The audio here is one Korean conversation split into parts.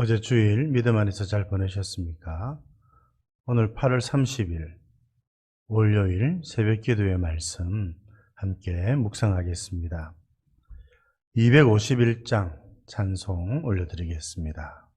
어제 주일 믿음 안에서 잘 보내셨습니까? 오늘 8월 30일 월요일 새벽 기도의 말씀 함께 묵상하겠습니다. 251장 찬송 올려드리겠습니다.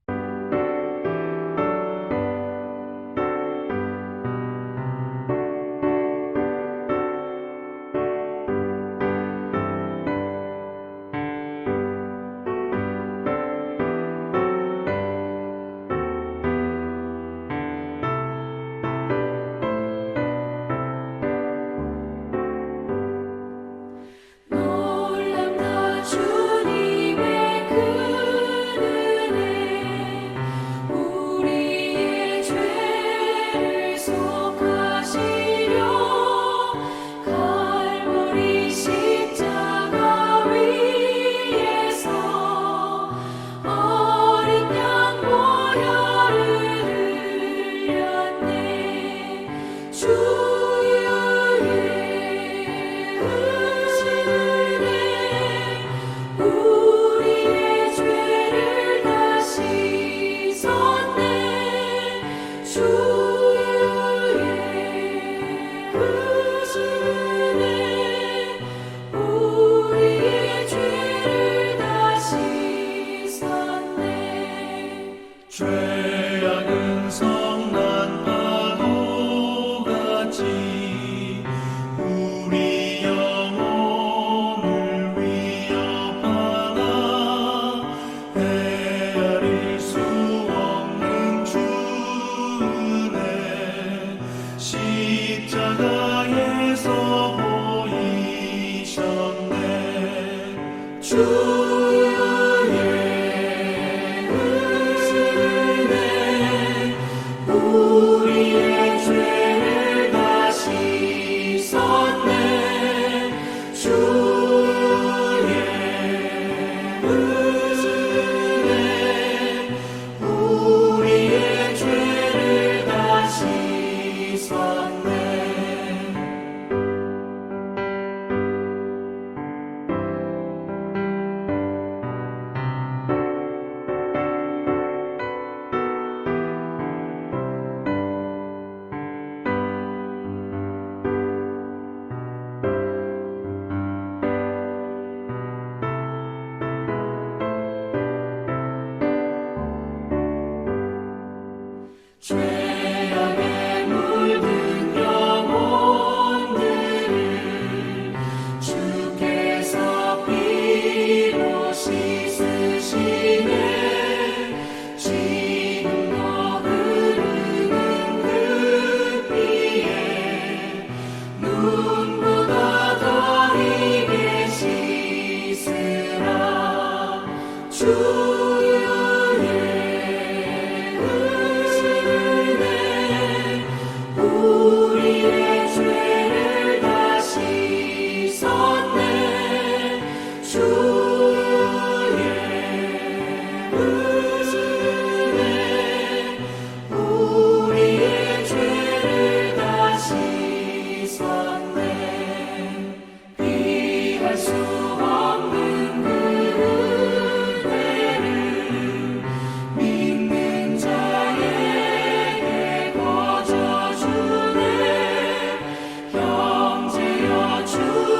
you.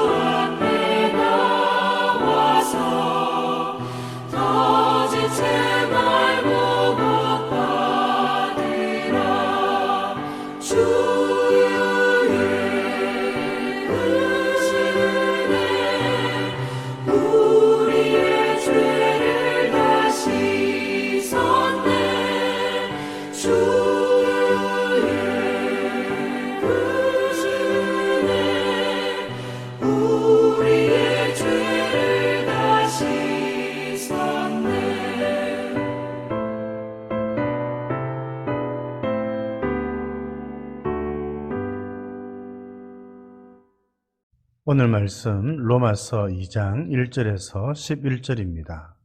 오늘 말씀 로마서 2장 1절에서 11절입니다.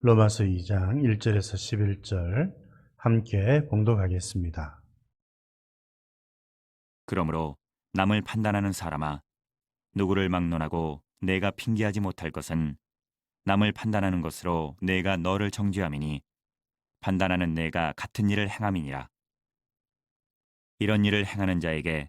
로마서 2장 1절에서 11절 함께 봉독하겠습니다. 그러므로 남을 판단하는 사람아 누구를 막론하고 내가 핑계하지 못할 것은 남을 판단하는 것으로 내가 너를 정죄함이니 판단하는 내가 같은 일을 행함이니라. 이런 일을 행하는 자에게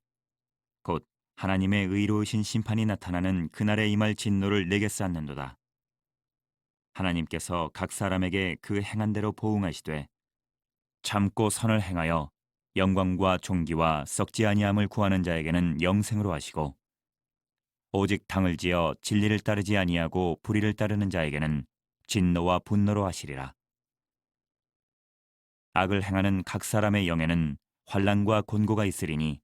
곧 하나님의 의로우신 심판이 나타나는 그날에 임할 진노를 내게 쌓는도다. 하나님께서 각 사람에게 그 행한 대로 보응하시되 참고 선을 행하여 영광과 존귀와 썩지 아니함을 구하는 자에게는 영생으로 하시고 오직 당을 지어 진리를 따르지 아니하고 불의를 따르는 자에게는 진노와 분노로 하시리라. 악을 행하는 각 사람의 영에는 환란과 곤고가 있으리니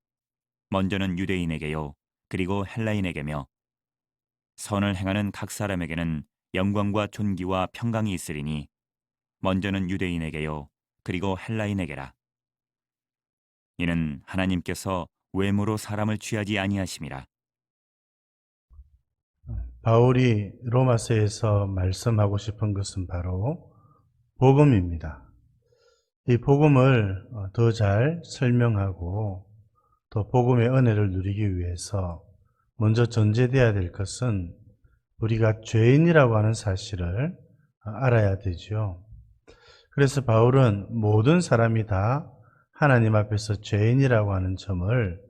먼저는 유대인에게요 그리고 헬라인에게며 선을 행하는 각 사람에게는 영광과 존귀와 평강이 있으리니 먼저는 유대인에게요 그리고 헬라인에게라. 이는 하나님께서 외모로 사람을 취하지 아니하심이라. 바울이 로마서에서 말씀하고 싶은 것은 바로 복음입니다. 이 복음을 어, 더잘 설명하고 또 복음의 은혜를 누리기 위해서 먼저 전제되어야 될 것은 우리가 죄인이라고 하는 사실을 어, 알아야 되죠. 그래서 바울은 모든 사람이 다 하나님 앞에서 죄인이라고 하는 점을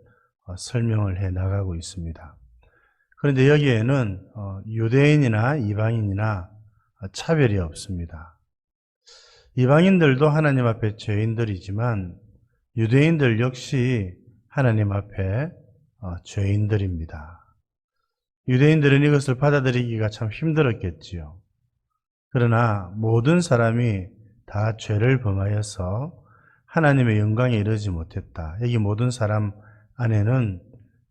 어, 설명을 해 나가고 있습니다. 그런데 여기에는 어, 유대인이나 이방인이나 차별이 없습니다. 이방인들도 하나님 앞에 죄인들이지만 유대인들 역시 하나님 앞에 어, 죄인들입니다. 유대인들은 이것을 받아들이기가 참 힘들었겠지요. 그러나 모든 사람이 다 죄를 범하여서 하나님의 영광에 이르지 못했다. 여기 모든 사람 안에는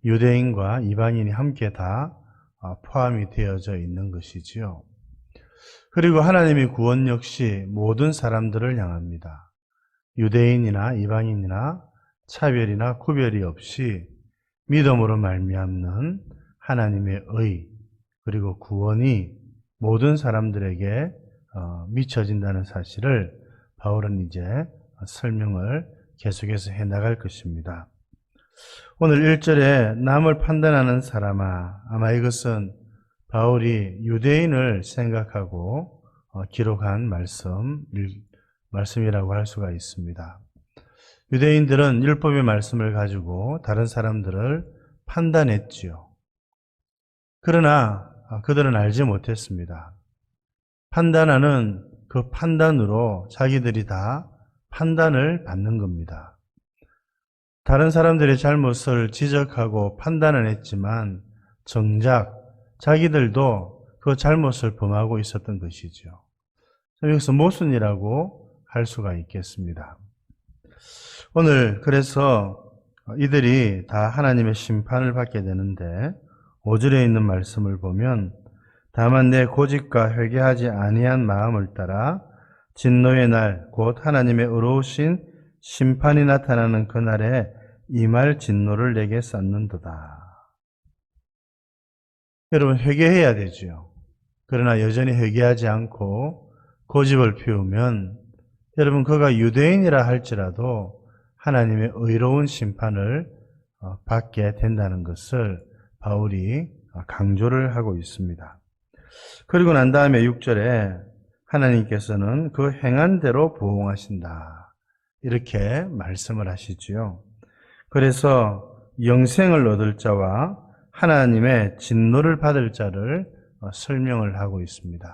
유대인과 이방인이 함께 다 어, 포함이 되어져 있는 것이지요. 그리고 하나님의 구원 역시 모든 사람들을 향합니다. 유대인이나 이방인이나 차별이나 구별이 없이 믿음으로 말미암는 하나님의 의 그리고 구원이 모든 사람들에게 어, 미쳐진다는 사실을 바울은 이제 설명을 계속해서 해 나갈 것입니다. 오늘 1절에 남을 판단하는 사람아 아마 이것은 바울이 유대인을 생각하고 어, 기록한 말씀 말씀이라고 할 수가 있습니다. 유대인들은 율법의 말씀을 가지고 다른 사람들을 판단했지요. 그러나 어, 그들은 알지 못했습니다. 판단하는 그 판단으로 자기들이 다 판단을 받는 겁니다. 다른 사람들의 잘못을 지적하고 판단을 했지만 정작 자기들도 그 잘못을 범하고 있었던 것이죠. 여기서 모순이라고 할 수가 있겠습니다. 오늘 그래서 이들이 다 하나님의 심판을 받게 되는데 5절에 있는 말씀을 보면 다만 내 고집과 회개하지 아니한 마음을 따라 진노의 날 곧 하나님의 의로우신 심판이 나타나는 그날에 이말 진노를 내게 쌓는도다. 여러분 회개해야 되지요. 그러나 여전히 회개하지 않고 고집을 피우면 여러분 그가 유대인이라 할지라도 하나님의 의로운 심판을 어, 받게 된다는 것을 바울이 어, 강조를 하고 있습니다. 그리고 난 다음에 6절에 하나님께서는 그 행한 대로 보응하신다. 이렇게 말씀을 하시지요. 그래서 영생을 얻을 자와 하나님의 진노를 받을 자를 어, 설명을 하고 있습니다.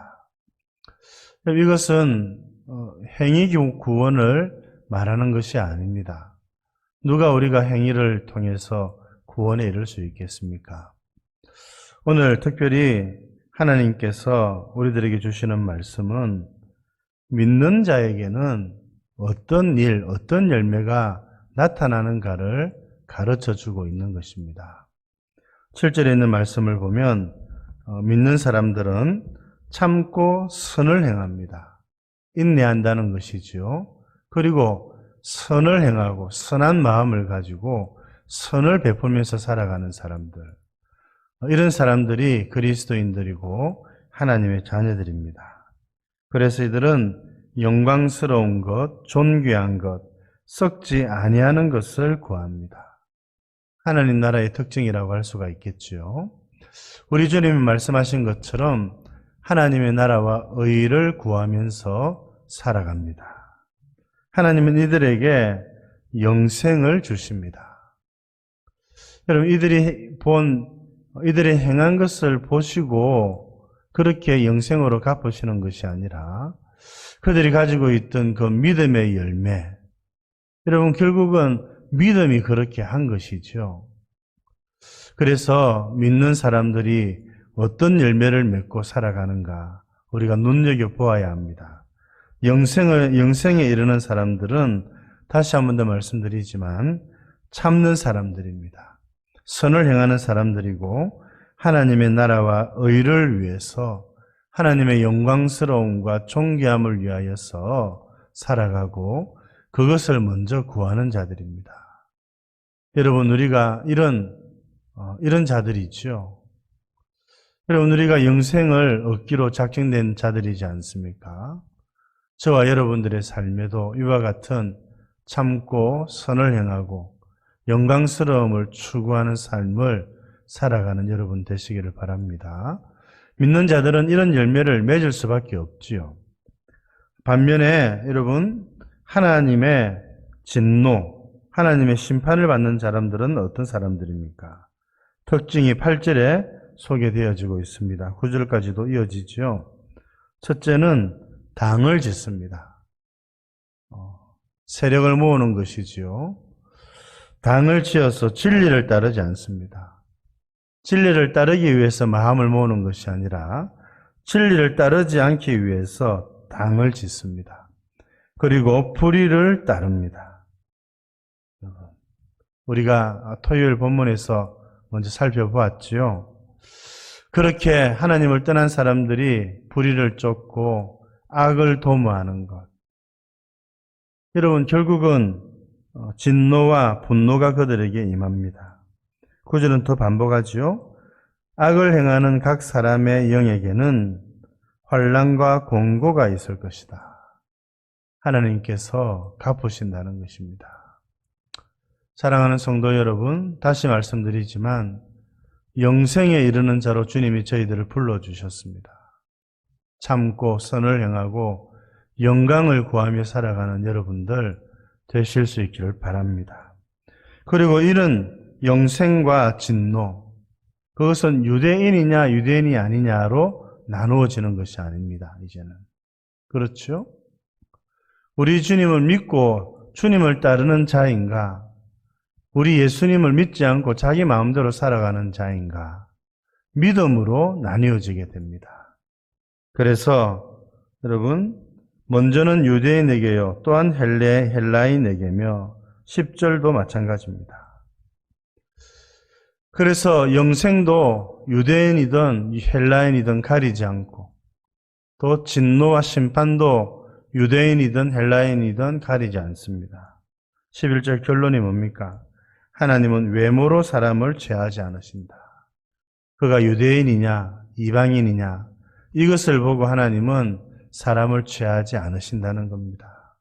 이것은 어, 행위 구원을 말하는 것이 아닙니다. 누가 우리가 행위를 통해서 구원에 이를 수 있겠습니까? 오늘 특별히 하나님께서 우리들에게 주시는 말씀은 믿는 자에게는 어떤 일, 어떤 열매가 나타나는가를 가르쳐 주고 있는 것입니다. 7절에 있는 말씀을 보면 어, 믿는 사람들은 참고 선을 행합니다. 인내한다는 것이지요. 그리고 선을 행하고 선한 마음을 가지고 선을 베풀면서 살아가는 사람들. 이런 사람들이 그리스도인들이고 하나님의 자녀들입니다. 그래서 이들은 영광스러운 것, 존귀한 것, 썩지 아니하는 것을 구합니다. 하나님 나라의 특징이라고 할 수가 있겠지요. 우리 주님이 말씀하신 것처럼 하나님의 나라와 의를 구하면서 살아갑니다. 하나님은 이들에게 영생을 주십니다. 여러분, 이들이 본, 이들이 행한 것을 보시고 그렇게 영생으로 갚으시는 것이 아니라 그들이 가지고 있던 그 믿음의 열매. 여러분, 결국은 믿음이 그렇게 한 것이죠. 그래서 믿는 사람들이 어떤 열매를 맺고 살아가는가 우리가 눈여겨 보아야 합니다. 영생을, 영생에 이르는 사람들은 다시 한 번 더 말씀드리지만 참는 사람들입니다. 선을 행하는 사람들이고 하나님의 나라와 의를 위해서 하나님의 영광스러움과 존귀함을 위하여서 살아가고 그것을 먼저 구하는 자들입니다. 여러분, 우리가 이런, 어, 이런 자들이 있죠. 여러분, 우리가 영생을 얻기로 작정된 자들이지 않습니까? 저와 여러분들의 삶에도 이와 같은 참고 선을 행하고 영광스러움을 추구하는 삶을 살아가는 여러분 되시기를 바랍니다. 믿는 자들은 이런 열매를 맺을 수밖에 없지요. 반면에 여러분 하나님의 진노, 하나님의 심판을 받는 사람들은 어떤 사람들입니까? 특징이 8절에 소개되어지고 있습니다. 9절까지도 이어지죠. 첫째는 당을 짓습니다. 어, 세력을 모으는 것이지요. 당을 지어서 진리를 따르지 않습니다. 진리를 따르기 위해서 마음을 모으는 것이 아니라 진리를 따르지 않기 위해서 당을 짓습니다. 그리고 불의를 따릅니다. 우리가 토요일 본문에서 먼저 살펴보았지요. 그렇게 하나님을 떠난 사람들이 불의를 쫓고 악을 도모하는 것. 여러분, 결국은 어, 진노와 분노가 그들에게 임합니다. 구절은 더 반복하지요. 악을 행하는 각 사람의 영에게는 환란과 공고가 있을 것이다. 하나님께서 갚으신다는 것입니다. 사랑하는 성도 여러분, 다시 말씀드리지만 영생에 이르는 자로 주님이 저희들을 불러주셨습니다. 참고 선을 행하고 영광을 구하며 살아가는 여러분들 되실 수 있기를 바랍니다. 그리고 이런 영생과 진노, 그것은 유대인이냐 유대인이 아니냐로 나누어지는 것이 아닙니다. 이제는. 그렇죠? 우리 주님을 믿고 주님을 따르는 자인가? 우리 예수님을 믿지 않고 자기 마음대로 살아가는 자인가? 믿음으로 나뉘어지게 됩니다. 그래서 여러분, 먼저는 유대인에게요, 또한 헬레, 헬라인에게며 10절도 마찬가지입니다. 그래서 영생도 유대인이든 헬라인이든 가리지 않고 또 진노와 심판도 유대인이든 헬라인이든 가리지 않습니다. 11절 결론이 뭡니까? 하나님은 외모로 사람을 죄하지 않으신다. 그가 유대인이냐, 이방인이냐, 이것을 보고 하나님은 사람을 죄하지 않으신다는 겁니다.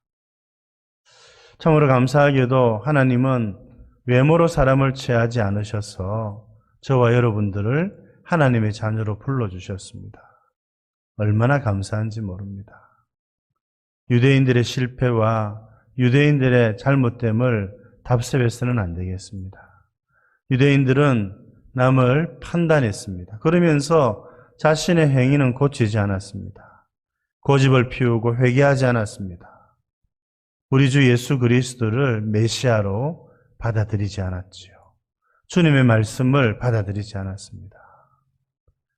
참으로 감사하게도 하나님은 외모로 사람을 취하지 않으셔서 저와 여러분들을 하나님의 자녀로 불러주셨습니다. 얼마나 감사한지 모릅니다. 유대인들의 실패와 유대인들의 잘못됨을 답습해서는 안 되겠습니다. 유대인들은 남을 판단했습니다. 그러면서 자신의 행위는 고치지 않았습니다. 고집을 피우고 회개하지 않았습니다. 우리 주 예수 그리스도를 메시아로 받아들이지 않았지요. 주님의 말씀을 받아들이지 않았습니다.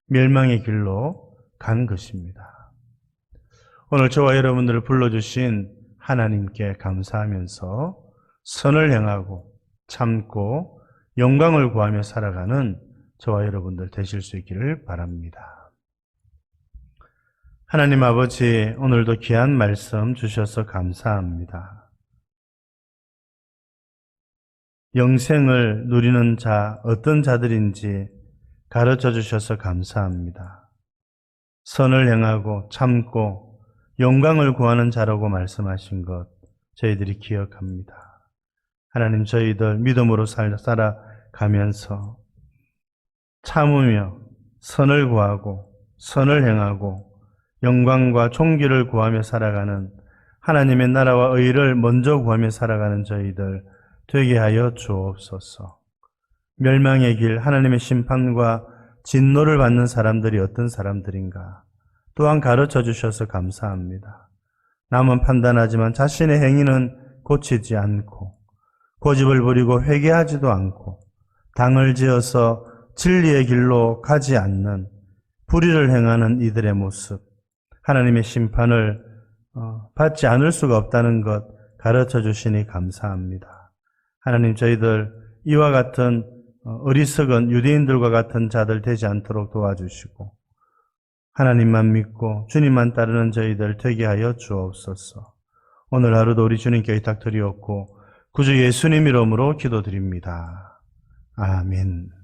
멸망의 길로 간 것입니다. 오늘 저와 여러분들을 불러주신 하나님께 감사하면서 선을 행하고 참고 영광을 구하며 살아가는 저와 여러분들 되실 수 있기를 바랍니다. 하나님 아버지, 오늘도 귀한 말씀 주셔서 감사합니다. 영생을 누리는 자, 어떤 자들인지 가르쳐 주셔서 감사합니다. 선을 행하고 참고 영광을 구하는 자라고 말씀하신 것 저희들이 기억합니다. 하나님 저희들 믿음으로 살- 살아가면서 참으며 선을 구하고 선을 행하고 영광과 총기를 구하며 살아가는 하나님의 나라와 의를 먼저 구하며 살아가는 저희들 되게 하여 주옵소서. 멸망의 길, 하나님의 심판과 진노를 받는 사람들이 어떤 사람들인가 또한 가르쳐 주셔서 감사합니다. 남은 판단하지만 자신의 행위는 고치지 않고 고집을 부리고 회개하지도 않고 당을 지어서 진리의 길로 가지 않는 불의를 행하는 이들의 모습, 하나님의 심판을 어, 받지 않을 수가 없다는 것 가르쳐 주시니 감사합니다. 하나님 저희들 이와 같은 어, 어리석은 유대인들과 같은 자들 되지 않도록 도와주시고 하나님만 믿고 주님만 따르는 저희들 되게 하여 주옵소서. 오늘 하루도 우리 주님께 의탁드리었고 구주 예수님 이름으로 기도드립니다. 아멘.